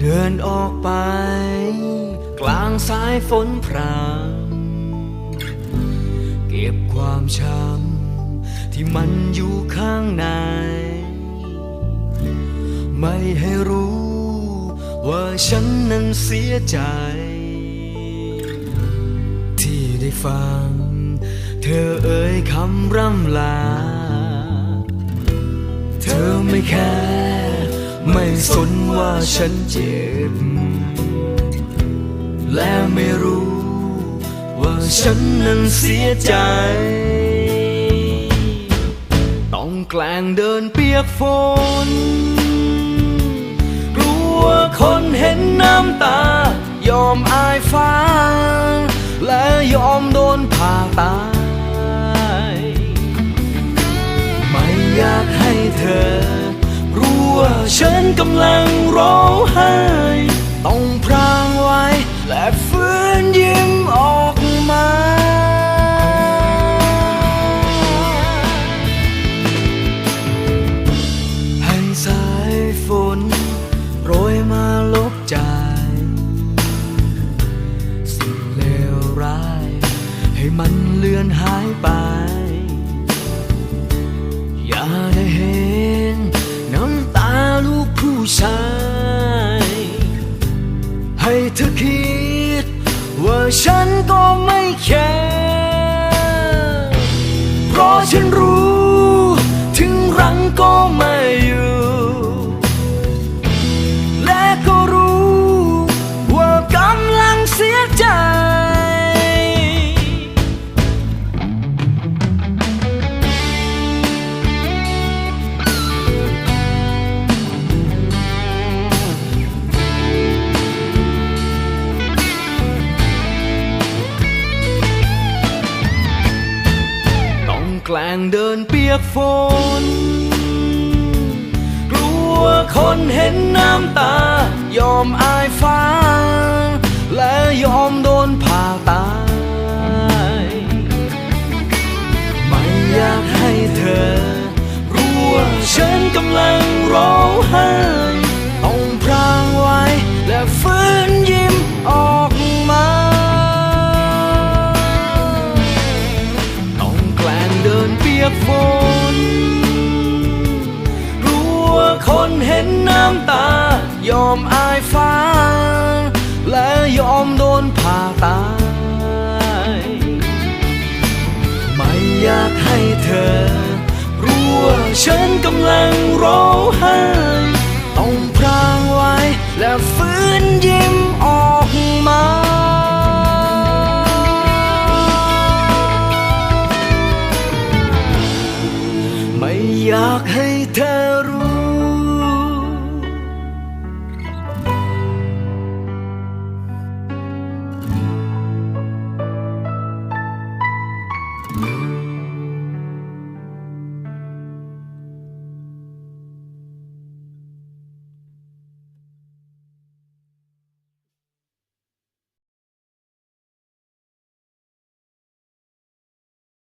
เดินออกไป กลางสายฝนพรางเก็บความช้ำที่มันอยู่ข้างใน ไม่ให้รู้ว่าฉันนั้นเสียใจ ที่ได้ฟัง เธอเอ่ยคำร่ำลา เธอไม่แค่ ไม่สนว่าฉันเจ็บ และไม่รู้ ว่าฉันนั้นเสียใจ ต้องแกล้งเดินเปียกฝน กลัวคนเห็นน้ำตา ยอมอายฟ้า และยอมโดนผ่าตา กำลังร้องไห้ ให้เธอคิด ว่าฉันก็ไม่แคร์เพราะฉันรู้ ถึงรังก็ไม่ แกล้งเดินเปียกฝน กลัวคนเห็นน้ำตา ยอมอายฟ้า และยอมโดนผ่าตาย ไม่อยากให้เธอ รู้ว่าฉันกำลังร้อง ดินเปียกฝนกลัวคนเห็นน้ำตา ยอมอายฟ้า และยอมโดนผ่าตาย ไม่อยากให้เธอ รู้ว่าฉันกำลังร้องไห้ต้องพรางไว้และฟื้น อยากให้